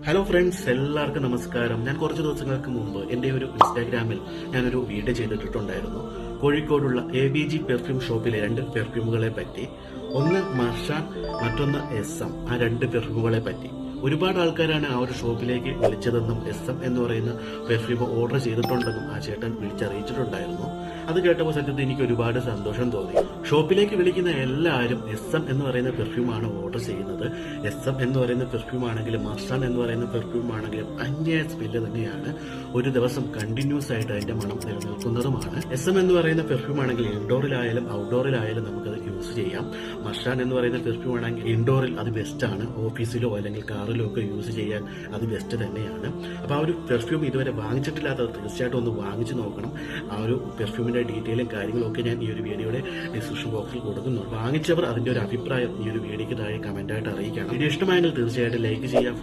Hello friends എല്ലാവർക്കും നമസ്കാരം. ഞാൻ കുറച്ച് ദിവസങ്ങൾക്ക് മുമ്പ് എന്റെ ഒരു ഇൻസ്റ്റാഗ്രാമിൽ ഞാനൊരു വീഡിയോ ചെയ്തിട്ടുണ്ടായിരുന്നു. കോഴിക്കോടുള്ള എ ബി ജി പെർഫ്യൂം ഷോപ്പിലെ രണ്ട് പെർഫ്യൂമുകളെ പറ്റി. ഒന്ന് മർഷാൻ മറ്റൊന്ന് എസ് എം ആ രണ്ട് പെർഫ്യൂമുകളെ പറ്റി. ഒരുപാട് ആൾക്കാരാണ് ആ ഒരു ഷോപ്പിലേക്ക് വിളിച്ചതെന്നും എസ് എം എന്ന് പറയുന്ന പെർഫ്യൂം ഓർഡർ ചെയ്തിട്ടുണ്ടെന്നും ആ ചേട്ടൻ വിളിച്ചറിയിച്ചിട്ടുണ്ടായിരുന്നു. അത് കേട്ടപ്പോൾ സത്യത്തിൽ എനിക്ക് ഒരുപാട് സന്തോഷം തോന്നി. ഷോപ്പിലേക്ക് വിളിക്കുന്ന എല്ലാവരും എസ് എം എന്ന് പറയുന്ന പെർഫ്യൂമാണ് ഓർഡർ ചെയ്യുന്നത്. എസ് എം എന്ന് പറയുന്ന പെർഫ്യൂം ആണെങ്കിലും മർസാൻ എന്ന് പറയുന്ന പെർഫ്യൂം ആണെങ്കിലും അന്യ സ്മെല്ല് തന്നെയാണ്. ഒരു ദിവസം കണ്ടിന്യൂസ് ആയിട്ട് അതിന്റെ മണം നിലനിൽക്കുന്നതുമാണ്. എസ് എം എന്ന് പറയുന്ന പെർഫ്യൂം ആണെങ്കിൽ ഇൻഡോറിലായാലും ഔട്ട്ഡോറിലായാലും നമുക്കത് യൂസ് ചെയ്യാം. മഷാൻ എന്ന് പറയുന്ന പെർഫ്യൂം ആണെങ്കിൽ ഇൻഡോറിൽ അത് ബെസ്റ്റ് ആണ്. ഓഫീസിലോ അല്ലെങ്കിൽ കാറിലോ ഒക്കെ യൂസ് ചെയ്യാൻ അത് ബെസ്റ്റ് തന്നെയാണ്. അപ്പോൾ ആ ഒരു പെർഫ്യൂം ഇതുവരെ വാങ്ങിച്ചിട്ടില്ലാത്തത് തീർച്ചയായിട്ടും ഒന്ന് വാങ്ങിച്ചു നോക്കണം. ആ ഒരു പെർഫ്യൂമിന്റെ ഡീറ്റെയിലും കാര്യങ്ങളും ഒക്കെ ഞാൻ ഈ ഒരു വീഡിയോയുടെ ഡിസ്ക്രിപ്ഷൻ ബോക്സിൽ കൊടുക്കുന്നു. വാങ്ങിച്ചവർ അതിന്റെ ഒരു അഭിപ്രായം ഈ ഒരു വീഡിയോയ്ക്ക് താഴെ കമന്റായിട്ട് അറിയിക്കണം. വീഡിയോ ഇഷ്ടമായെങ്കിൽ തീർച്ചയായിട്ടും ലൈക്ക് ചെയ്യുക